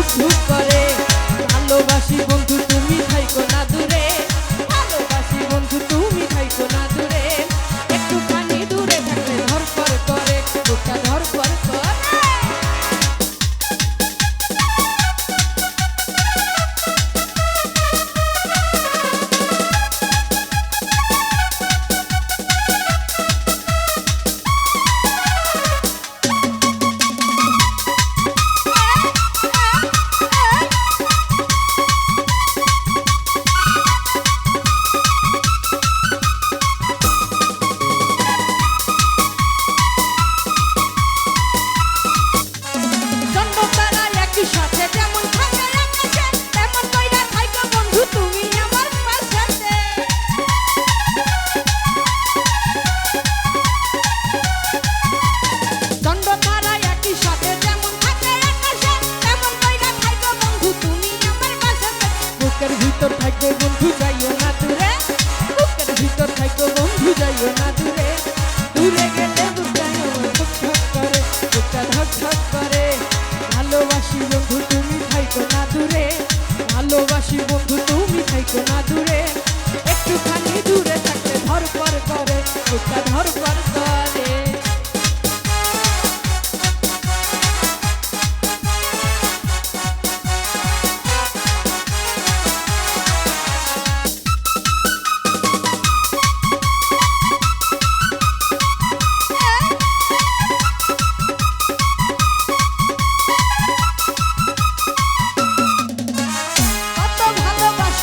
Whoop, whoop. বন্ধু, যাইও না দূরে। বুকের ভিতর থাইকো বন্ধু, যাইও না দূরে। দূরে গেলে বুকটাই আমার ধক ধক করে, বুকটা ধক ধক করে। ভালোবাসি বন্ধু, তুমি থাইকো না দূরে। ভালোবাসি বন্ধু, তুমি থাইকো না দূরে। একটুখানি দূরে থাকলে ধরপর করে বুকটা ধরপর করে।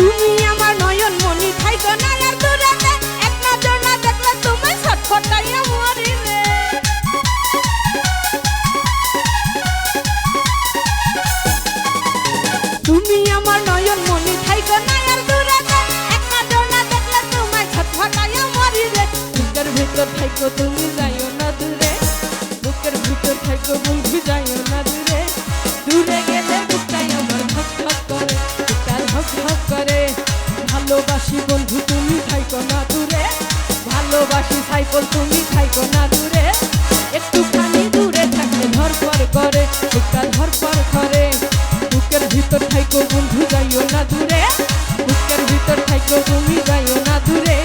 তুমি আমার নয়ন মনি খাইতো না আর এক নজর না তুমি আমার নয়ন মনি খাইতো না আর দূরেতে। এক নজর না দেখলে তুমি ছটফটাইয়া মরি রে বুকের ভিতর থাইকো তুমি যাইও না দূরে। বুকের ভিতর থাইকো বন্ধু যাইও না দূরে। পাগল তুমি থাইকো না দূরে, একটুখানি দূরে থাকলে ধরপর করে বুকটা ধরপর করে বুকের ভিতর থাইকো বন্ধু, যাইও না দূরে। বুকের ভিতর থাইকো তুমি, যাইও না দূরে।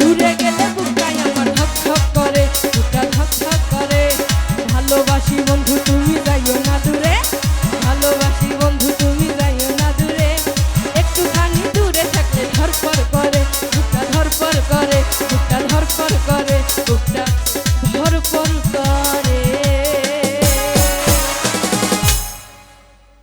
দূরে গেলে ভালোবাসি বন্ধু, তুমি যাইও না